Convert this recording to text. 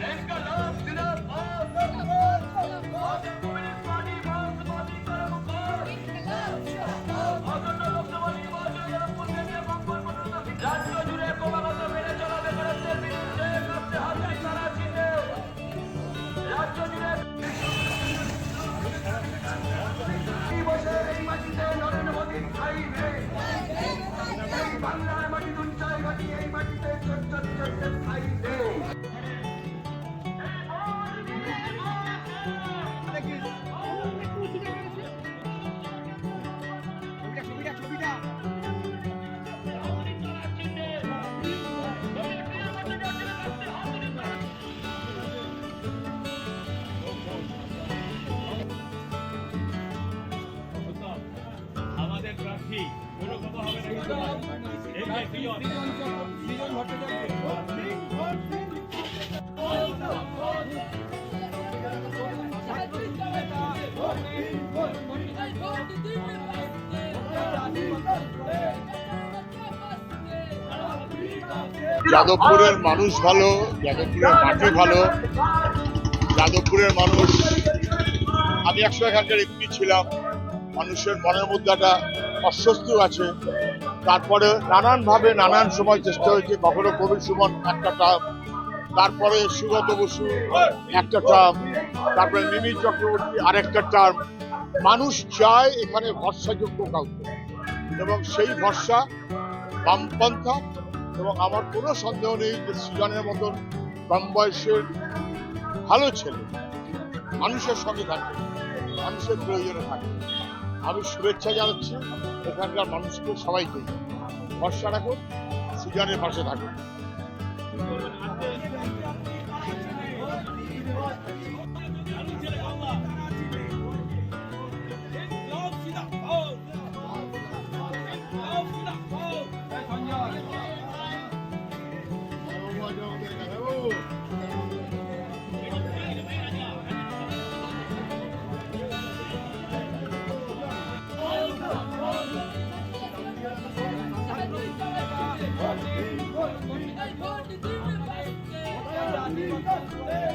Engelab, Dinab, Azam, Azam, Azam, Azam, যাদবপুরের মানুষ ভালো, যাদবপুরের মাঠে ভালো। যাদবপুরের মানুষ, আমি একশো এখানকার এমপি ছিলাম। মানুষের মনের মধ্যে একটা অস্বস্তি আছে। তারপরে নানানভাবে নানান সময় চেষ্টা হয়েছে, কখনো কবির সুমন একটা টার্ম, তারপরে সুগত বসু একটা টার্ম, তারপরে মিমি চক্রবর্তী আরেকটা টার্ম। মানুষ চায় এখানে ভরসাযোগ্য কাউকে। এবং সেই ভরসা বামপন্থা এবং আমার কোনো সন্দেহ নেই যে সুজানের মতন কম বয়সের ভালো ছেলে মানুষের সঙ্গে থাকে, মানুষের প্রয়োজনে থাকে। আমি শুভেচ্ছা জানাচ্ছি। এখানকার মানুষকে সবাইকে। ভরসা রাখুন সুজনের পাশে থাকুন। ভোট দিতে